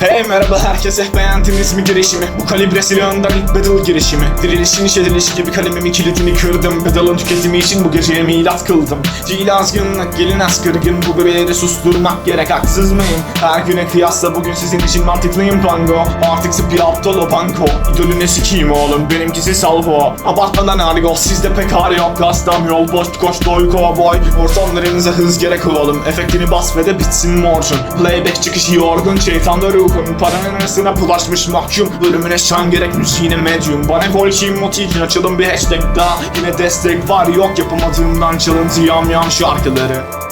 Hey merhaba herkese beğendiniz mi girişimi. Bu kalibre silahından ilk battle girişimi. Dirilişin işediliş gibi kalemimin kilidini kırdım. Pedalın tüketimi için bu geceye milat kıldım. Değil azgınlık gelin az kırgın Bu bebeleri susturmak gerek haksız mıyım? Her güne kıyasla bugün sizin için mantıklıyım pango. Artık zıp aptal o banko İdolüne sikiyim oğlum benimkisi salvo. Abartmadan argo sizde pek har yok. Gastam yol boş koş doy kovboy. Ortamlarınıza hız gerek oğlum Efektini bas ve de bitsin morcun. Playback çıkışı yorgun şeytan Paranın arasına bulaşmış mahkum. Bölümüne şan gerek müziğine medyum. Bana gol kim motif açalım bir hashtag daha. Yine destek var yok yapamadığımdan çalıntı yam yam şarkıları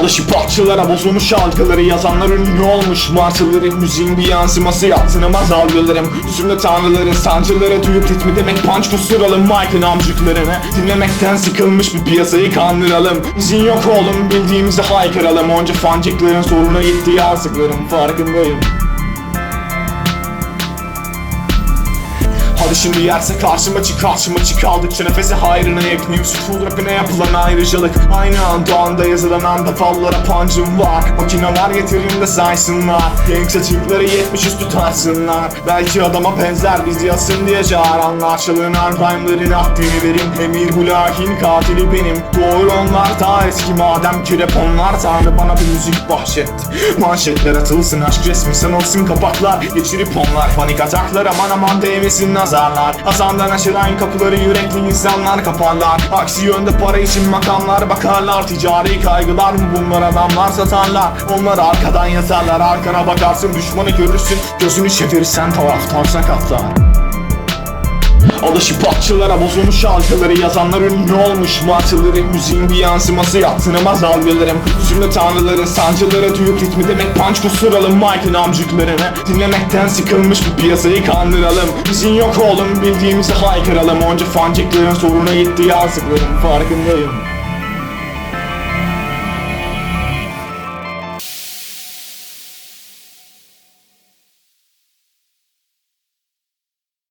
Alışı parçalara bozulmuş algıları Yazanlar ünlü olmuş. Martıları Müziğin bir yansıması yaptırmaz algılarım Yüzümde tanrıların sancıları. Duyup ritmi demek punch kusturalım Mike'ın amcıklarını. Dinlemekten sıkılmış bir piyasayı kandıralım. İzin yok oğlum bildiğimizi haykıralım. Onca fancıkların soruna gitti yazdıklarım. Farkındayım Hadi şimdi yerse karşıma çık karşıma çık. Aldıkça nefesi hayrına yakınayım School rapine yapılan ayrıcalık. Aynı anda anda yazılan anda fallara pancım var. Makineler getirin de saysınlar. Gangsta Türkleri 70 üstü tutarsınlar Belki adama benzer bizi yasın diye çağıranlar. Çalınan rhyme'ların haddini verin. Emir bu lahin katili benim. Doğru onlar daha eski. Madem ki rap onlar Tanrı bana bir müzik bahşetti Manşetler atılsın aşk resmi sanılsın kapaklar. Geçirip onlar panik ataklar. Aman aman değmesin nazarlar Hasan'dan açılan kapıları yürekli insanlar kaparlar. Aksi yönde para için makamlar bakarlar. Ticari kaygılar mı bunlar adamlar satarlar? Onlar arkadan yatarlar. Arkana bakarsın düşmanı görürsün. Gözünü çevirirsen taraftar sakatlar Alışı patçılara bozulmuş algıları Yazanlar ünlü olmuş. Martıları Müziğin bir yansıması yaptırmaz algılarım Yüzümde tanrıların sancıları Duyup ritmi demek punch kusturalım Mike'ın amcıklarını Dinlemekten sıkılmış bir piyasayı kandıralım. İzin yok oğlum bildiğimizi haykıralım. Onca fancıkların soruna gitti yazdıklarım farkındayım